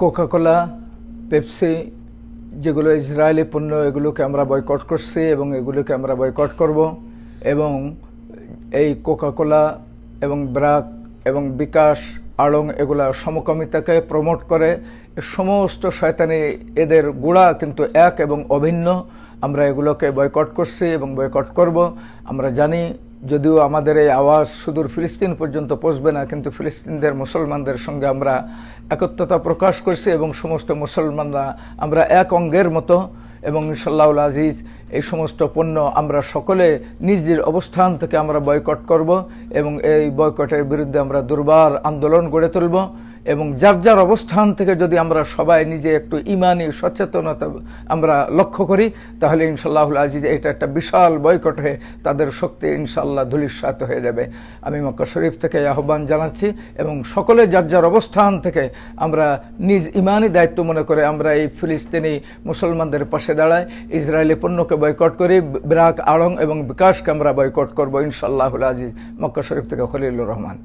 Coca Cola Pepsi যেগুলো Israeli পণ্য, এগুলোকে আমরা বয়কট করছি এবং এগুলোকে আমরা বয়কট করব এবং এই কোকাকোলা এবং ব্রাক এবং বিকাশ আড়ং এগুলা সমকামিতাকে প্রমোট করে। সমস্ত শয়তানি এদের গোড়া কিন্তু এক এবং অভিন্ন। আমরা এগুলোকে বয়কট করছি এবং বয়কট করব। আমরা জানি যদিও আমাদের এই আওয়াজ সুদূর ফিলিস্তিন পর্যন্ত পৌঁছবে না, কিন্তু ফিলিস্তিনদের মুসলমানদের সঙ্গে আমরা একত্রতা প্রকাশ করছি এবং সমস্ত মুসলমানরা আমরা এক অঙ্গের মতো এবং ইনশাল্লাউল আজিজ এই সমস্ত পণ্য আমরা সকলে নিজ নিজ অবস্থান থেকে আমরা বয়কট করব এবং এই বয়কটের বিরুদ্ধে আমরা দুর্বার আন্দোলন গড়ে তুলব এবং যার যার অবস্থান থেকে যদি আমরা সবাই নিজে একটু ইমানি সচেতনতা আমরা লক্ষ্য করি, তাহলে ইনশাল্লাহুল আজিজ এটা একটা বিশাল বয়কট হয়ে তাদের শক্তি ইনশাল্লাহ ধুলিস্বাত হয়ে যাবে। আমি মক্কা শরীফ থেকে আহ্বান জানাচ্ছি এবং সকলে যার যার অবস্থান থেকে আমরা নিজ ইমানি দায়িত্ব মনে করে আমরা এই ফিলিস্তিনি মুসলমানদের পাশে দাঁড়াই, ইসরায়েলি পণ্যকে বয়কট করি বিরাক আড়ং এবং বিকাশ আমরা বয়কট করব ইনশাল্লাহুল আজিজ মক্কা শরীফ থেকে খলিলুর রহমান